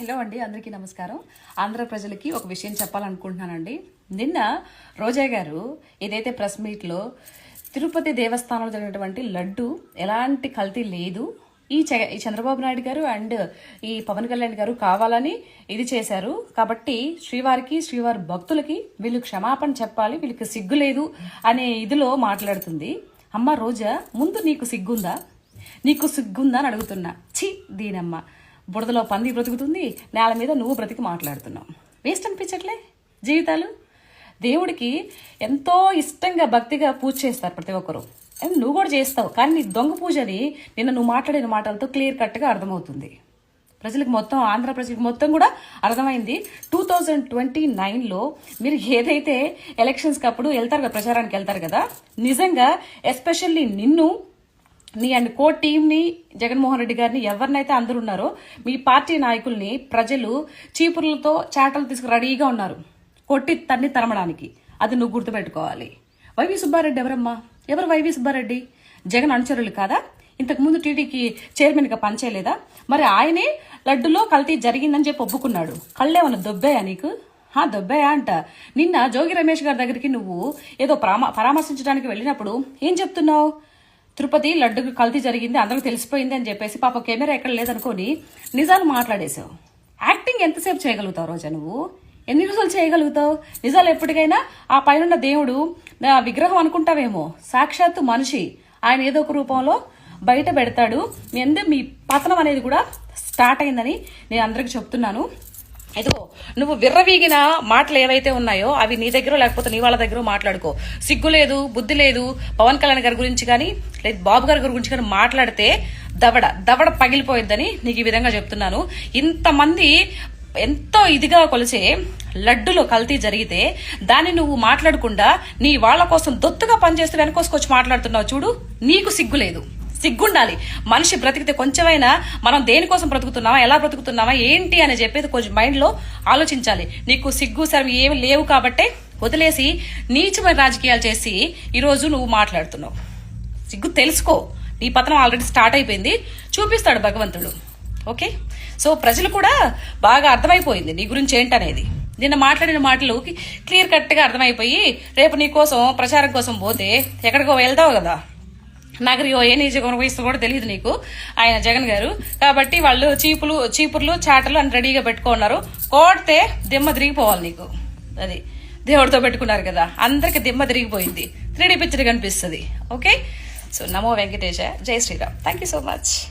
Hello అండి అందరికీ నమస్కారం. ఆంధ్ర ప్రజలకి ఒక విషయం చెప్పాలనుకుంటున్నానండి. నిన్న రోజా గారు ఏదైతే ప్రెస్ మీట్లో తిరుపతి దేవస్థానంలో జరిగినటువంటి లడ్డు ఎలాంటి కల్తీ లేదు ఈ చ- ఈ చంద్రబాబు నాయుడు గారు అండ్ ఈ పవన్ కళ్యాణ్ గారు కావాలని ఇది చేశారు. కాబట్టి శ్రీవారికి శ్రీవారి భక్తులకి వీళ్ళు క్షమాపణ చెప్పాలి వీళ్ళకి సిగ్గు లేదు అనే ఇదిలో మాట్లాడుతుంది. అమ్మ రోజా ముందు నీకు సిగ్గుందా? నీకు సిగ్గుందా అని అడుగుతున్నా. ఛీ దీనమ్మ. బురదలో పంది బ్రతుకుతుంది నేల మీద నువ్వు బ్రతికి మాట్లాడుతున్నావు. వేస్ట్ అనిపించట్లే జీవితాలు? దేవుడికి ఎంతో ఇష్టంగా భక్తిగా పూజ చేస్తారు ప్రతి ఒక్కరు. నువ్వు కూడా చేస్తావు కానీ నీ దొంగ పూజని నిన్న నువ్వు మాట్లాడిన మాటలతో క్లియర్ కట్గా అర్థమవుతుంది. ప్రజలకు మొత్తం ఆంధ్ర ప్రజలకు మొత్తం కూడా అర్థమైంది. టూ థౌజండ్ ట్వంటీ నైన్లో మీరు ఏదైతే ఎలక్షన్స్కి అప్పుడు వెళ్తారు కదా ప్రచారానికి వెళ్తారు కదా నిజంగా ఎస్పెషల్లీ నిన్ను నీ అండ్ కో టీంని జగన్మోహన్ రెడ్డి గారిని ఎవరినైతే అందరు ఉన్నారో మీ పార్టీ నాయకుల్ని ప్రజలు చీపుర్లతో చాటలు తీసుకు రెడీగా ఉన్నారు. కొట్టి తన్ని తరమడానికి. అది నువ్వు గుర్తుపెట్టుకోవాలి. వైవి సుబ్బారెడ్డి ఎవరమ్మా? ఎవరు వైవి సుబ్బారెడ్డి? జగన్ అనుచరులు కాదా? ఇంతకుముందు టీడీకి చైర్మన్గా పనిచేయలేదా? మరి ఆయనే లడ్డులో కల్తీ జరిగిందని చెప్పి ఒప్పుకున్నాడు. కళ్ళేమన్నా దొబ్బాయా నీకు? హా దొబ్బాయా అంట. నిన్న జోగి రమేష్ గారి దగ్గరికి నువ్వు ఏదో పరామ పరామర్శించడానికి వెళ్ళినప్పుడు ఏం చెప్తున్నావు? తిరుపతి లడ్డుకు కల్తీ జరిగింది అందరికి తెలిసిపోయింది అని చెప్పేసి పాప కెమెరా ఎక్కడ లేదనుకొని నిజాలు మాట్లాడేశావు. యాక్టింగ్ ఎంతసేపు చేయగలుగుతావు రోజా నువ్వు? ఎన్ని రోజులు చేయగలుగుతావు? నిజాలు ఎప్పటికైనా ఆ పైన దేవుడు ఆ విగ్రహం అనుకుంటావేమో? సాక్షాత్తు మనిషి. ఆయన ఏదో ఒక రూపంలో బయట పెడతాడు. మీ మీ పతనం అనేది కూడా స్టార్ట్ అయిందని నేను అందరికి చెప్తున్నాను. ఇదిగో నువ్వు విర్రవీగిన మాటలు ఏవైతే ఉన్నాయో అవి నీ దగ్గర లేకపోతే నీ వాళ్ళ దగ్గర మాట్లాడుకో. సిగ్గు లేదు బుద్ధి లేదు. పవన్ కళ్యాణ్ గారి గురించి కానీ లేదు బాబు గారి గురించి కానీ మాట్లాడితే దవడ దవడ పగిలిపోయిద్దని నీకు ఈ విధంగా చెప్తున్నాను. ఇంతమంది ఎంతో ఇదిగా కొలిసే లడ్డులో కల్తీ జరిగితే దాన్ని నువ్వు మాట్లాడకుండా నీ వాళ్ళ కోసం దొత్తుగా పనిచేస్తూ వెనకోసుకొచ్చి మాట్లాడుతున్నావు చూడు నీకు సిగ్గు లేదు. సిగ్గుండాలి. మనిషి బ్రతికితే కొంచెమైనా మనం దేనికోసం బ్రతుకుతున్నామా ఎలా బ్రతుకుతున్నామా ఏంటి అని చెప్పేది కొంచెం మైండ్లో ఆలోచించాలి. నీకు సిగ్గు సరే ఏమి లేవు కాబట్టే వదిలేసి నీచమైన రాజకీయాలు చేసి ఈరోజు నువ్వు మాట్లాడుతున్నావు. సిగ్గు తెలుసుకో. నీ పతనం ఆల్రెడీ స్టార్ట్ అయిపోయింది. చూపిస్తాడు భగవంతుడు. ఓకే? సో ప్రజలు కూడా బాగా అర్థమైపోయింది నీ గురించి ఏంటనేది. నిన్న మాట్లాడిన మాటలు క్లియర్ కట్గా అర్థమైపోయి రేపు నీ కోసం ప్రచారం కోసం పోతే ఎక్కడికో వెళ్తావు కదా. నగరి ఏ నియోజకవర్గం వయసు కూడా తెలియదు నీకు ఆయన జగన్ గారు. కాబట్టి వాళ్ళు చీపులు చీపుర్లు చాటలు అని రెడీగా పెట్టుకున్నారు కోడితే దిమ్మ తిరిగిపోవాలి నీకు. అది దేవుడితో పెట్టుకున్నారు కదా. అందరికి దిమ్మ తిరిగిపోయింది. త్రీడీ పిక్చర్ కనిపిస్తుంది. ఓకే? సో నమో వెంకటేశ. జై Shri Ram. Thank you so much